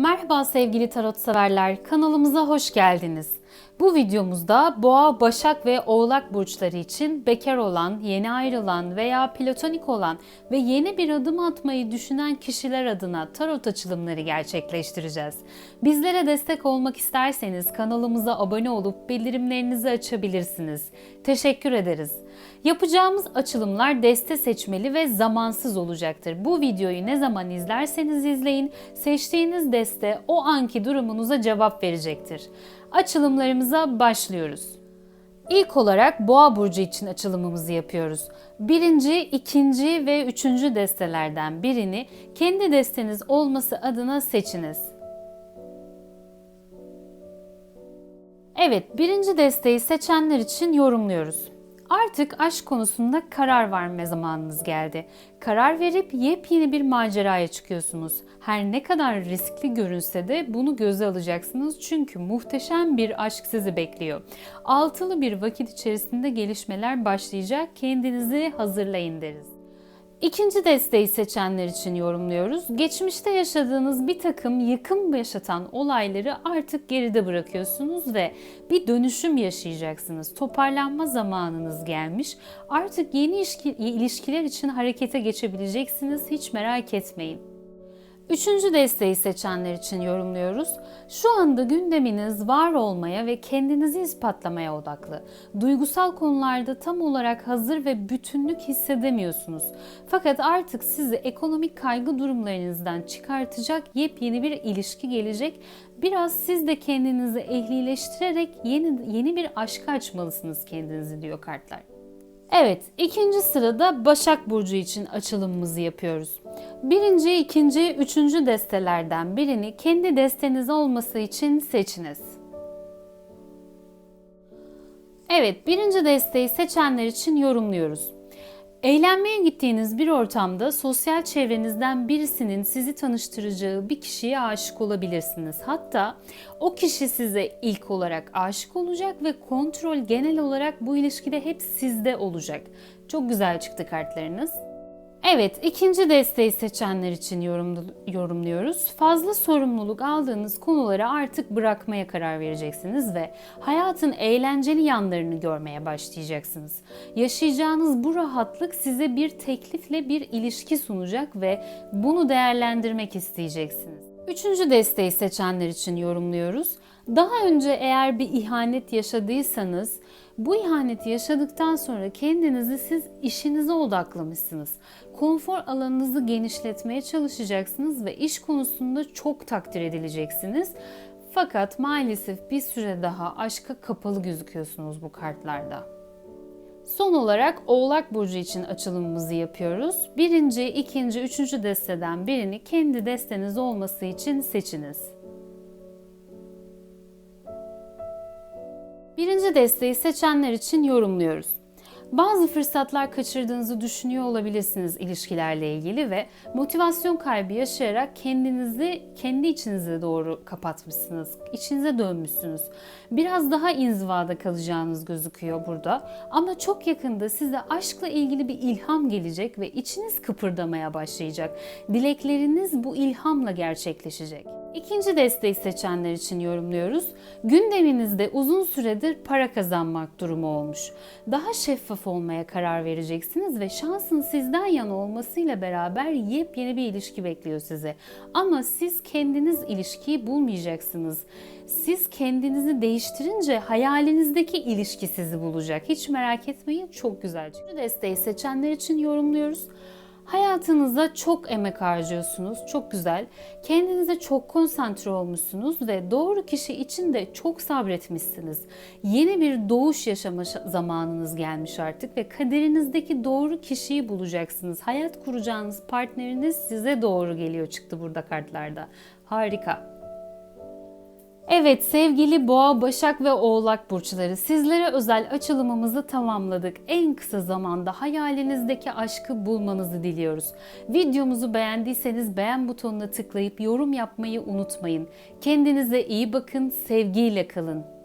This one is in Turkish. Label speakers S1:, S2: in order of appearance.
S1: Merhaba sevgili tarot severler, kanalımıza hoş geldiniz. Bu videomuzda Boğa, Başak ve Oğlak burçları için bekar olan, yeni ayrılan veya platonik olan ve yeni bir adım atmayı düşünen kişiler adına tarot açılımları gerçekleştireceğiz. Bizlere destek olmak isterseniz kanalımıza abone olup bildirimlerinizi açabilirsiniz. Teşekkür ederiz. Yapacağımız açılımlar deste seçmeli ve zamansız olacaktır. Bu videoyu ne zaman izlerseniz izleyin, seçtiğiniz deste o anki durumunuza cevap verecektir. Açılımlarımıza başlıyoruz. İlk olarak Boğa burcu için açılımımızı yapıyoruz. Birinci, ikinci ve üçüncü destelerden birini kendi desteniz olması adına seçiniz. Evet, birinci desteği seçenler için yorumluyoruz. Artık aşk konusunda karar verme zamanınız geldi. Karar verip yepyeni bir maceraya çıkıyorsunuz. Her ne kadar riskli görünse de bunu göze alacaksınız çünkü muhteşem bir aşk sizi bekliyor. Altılı bir vakit içerisinde gelişmeler başlayacak. Kendinizi hazırlayın deriz. İkinci desteği seçenler için yorumluyoruz. Geçmişte yaşadığınız bir takım yıkım yaşatan olayları artık geride bırakıyorsunuz ve bir dönüşüm yaşayacaksınız. Toparlanma zamanınız gelmiş. Artık yeni ilişkiler için harekete geçebileceksiniz. Hiç merak etmeyin. Üçüncü desteği seçenler için yorumluyoruz. Şu anda gündeminiz var olmaya ve kendinizi ispatlamaya odaklı. Duygusal konularda tam olarak hazır ve bütünlük hissedemiyorsunuz. Fakat artık sizi ekonomik kaygı durumlarınızdan çıkartacak yepyeni bir ilişki gelecek. Biraz siz de kendinizi ehlileştirerek yeni, yeni bir aşka açmalısınız kendinizi diyor kartlar. Evet, ikinci sırada Başak Burcu için açılımımızı yapıyoruz. Birinci, ikinci, üçüncü destelerden birini kendi desteniz olması için seçiniz. Evet, birinci desteği seçenler için yorumluyoruz. Eğlenmeye gittiğiniz bir ortamda sosyal çevrenizden birisinin sizi tanıştıracağı bir kişiye aşık olabilirsiniz. Hatta o kişi size ilk olarak aşık olacak ve kontrol genel olarak bu ilişkide hep sizde olacak. Çok güzel çıktı kartlarınız. Evet, ikinci desteği seçenler için yorumluyoruz. Fazla sorumluluk aldığınız konuları artık bırakmaya karar vereceksiniz ve hayatın eğlenceli yanlarını görmeye başlayacaksınız. Yaşayacağınız bu rahatlık size bir teklifle bir ilişki sunacak ve bunu değerlendirmek isteyeceksiniz. Üçüncü desteği seçenler için yorumluyoruz. Daha önce eğer bir ihanet yaşadıysanız bu ihaneti yaşadıktan sonra kendinizi siz işinize odaklamışsınız. Konfor alanınızı genişletmeye çalışacaksınız ve iş konusunda çok takdir edileceksiniz. Fakat maalesef bir süre daha aşka kapalı gözüküyorsunuz bu kartlarda. Son olarak Oğlak Burcu için açılımımızı yapıyoruz. Birinci, ikinci, üçüncü desteden birini kendi desteniz olması için seçiniz. Birinci desteği seçenler için yorumluyoruz. Bazı fırsatlar kaçırdığınızı düşünüyor olabilirsiniz ilişkilerle ilgili ve motivasyon kaybı yaşayarak kendinizi kendi içinize doğru kapatmışsınız. İçinize dönmüşsünüz. Biraz daha inzivada kalacağınız gözüküyor burada. Ama çok yakında size aşkla ilgili bir ilham gelecek ve içiniz kıpırdamaya başlayacak. Dilekleriniz bu ilhamla gerçekleşecek. İkinci desteği seçenler için yorumluyoruz. Gündeminizde uzun süredir para kazanmak durumu olmuş. Daha şeffaf olmaya karar vereceksiniz ve şansın sizden yana olmasıyla beraber yepyeni bir ilişki bekliyor sizi. Ama siz kendiniz ilişkiyi bulmayacaksınız. Siz kendinizi değiştirince hayalinizdeki ilişki sizi bulacak. Hiç merak etmeyin çok güzel. Üçüncü desteği seçenler için yorumluyoruz. Hayatınıza çok emek harcıyorsunuz. Çok güzel. Kendinize çok konsantre olmuşsunuz ve doğru kişi için de çok sabretmişsiniz. Yeni bir doğuş yaşama zamanınız gelmiş artık ve kaderinizdeki doğru kişiyi bulacaksınız. Hayat kuracağınız partneriniz size doğru geliyor çıktı burada kartlarda. Harika. Evet sevgili Boğa, Başak ve Oğlak burçları sizlere özel açılımımızı tamamladık. En kısa zamanda hayalinizdeki aşkı bulmanızı diliyoruz. Videomuzu beğendiyseniz beğen butonuna tıklayıp yorum yapmayı unutmayın. Kendinize iyi bakın, sevgiyle kalın.